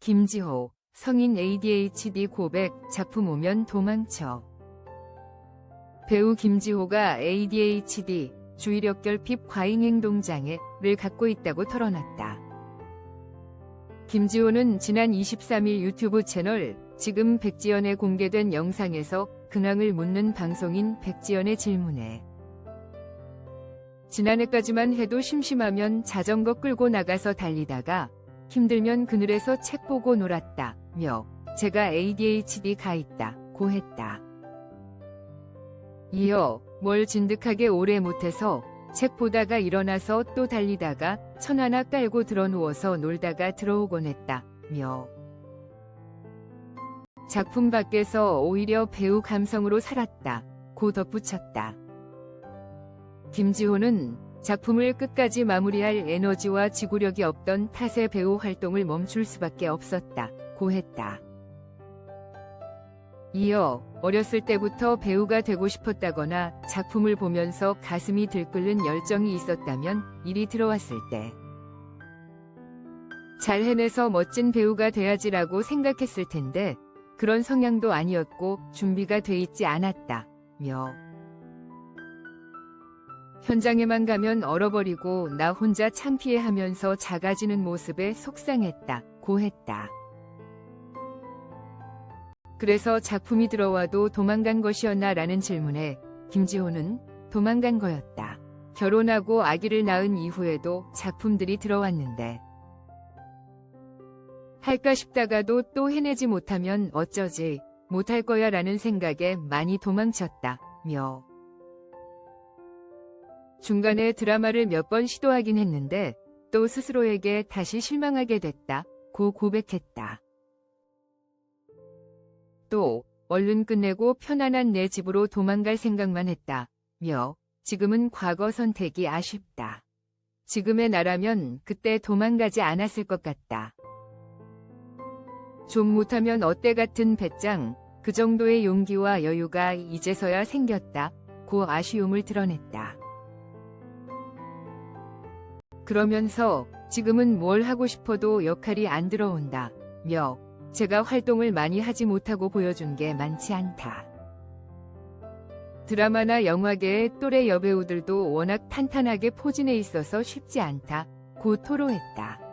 김지호, 성인 ADHD 고백, 작품 오면 도망쳐. 배우 김지호가 ADHD, 주의력 결핍 과잉 행동 장애를 갖고 있다고 털어놨다. 김지호는 지난 23일 유튜브 채널 지금 백지연에 공개된 영상에서 근황을 묻는 방송인 백지연의 질문에 지난해까지만 해도 심심하면 자전거 끌고 나가서 달리다가 힘들면 그늘에서 책 보고 놀았다 며 제가 ADHD가 있다 고 했다. 이어 뭘 진득하게 오래 못해서 책 보다가 일어나서 또 달리다가 천 하나 깔고 들어 누워서 놀다가 들어오곤 했다 며 작품 밖에서 오히려 배우 감성으로 살았다 고 덧붙였다. 김지호는 작품을 끝까지 마무리할 에너지와 지구력이 없던 탓에 배우 활동을 멈출 수밖에 없었다 고 했다. 이어 어렸을 때부터 배우가 되고 싶었다거나 작품을 보면서 가슴이 들끓는 열정이 있었다면 일이 들어왔을 때. 잘 해내서 멋진 배우가 돼야지라고 생각했을 텐데 그런 성향도 아니었고 준비가 돼 있지 않았다 며 현장에만 가면 얼어버리고 나 혼자 창피해하면서 작아지는 모습에 속상했다 고 했다. 그래서 작품이 들어와도 도망간 것이었나 라는 질문에 김지호는 도망간 거였다. 결혼하고 아기를 낳은 이후에도 작품들이 들어왔는데 할까 싶다가도 또 해내지 못하면 어쩌지 못할 거야 라는 생각에 많이 도망쳤다 며 중간에 드라마를 몇 번 시도하긴 했는데 또 스스로에게 다시 실망하게 됐다 고 고백했다. 또 얼른 끝내고 편안한 내 집으로 도망갈 생각만 했다 며 지금은 과거 선택이 아쉽다. 지금의 나라면 그때 도망가지 않았을 것 같다. 좀 못하면 어때 같은 배짱, 그 정도의 용기와 여유가 이제서야 생겼다 고 아쉬움을 드러냈다. 그러면서 지금은 뭘 하고 싶어도 역할이 안 들어온다 며 제가 활동을 많이 하지 못하고 보여준 게 많지 않다. 드라마나 영화계의 또래 여배우들도 워낙 탄탄하게 포진해 있어서 쉽지 않다 고 토로했다.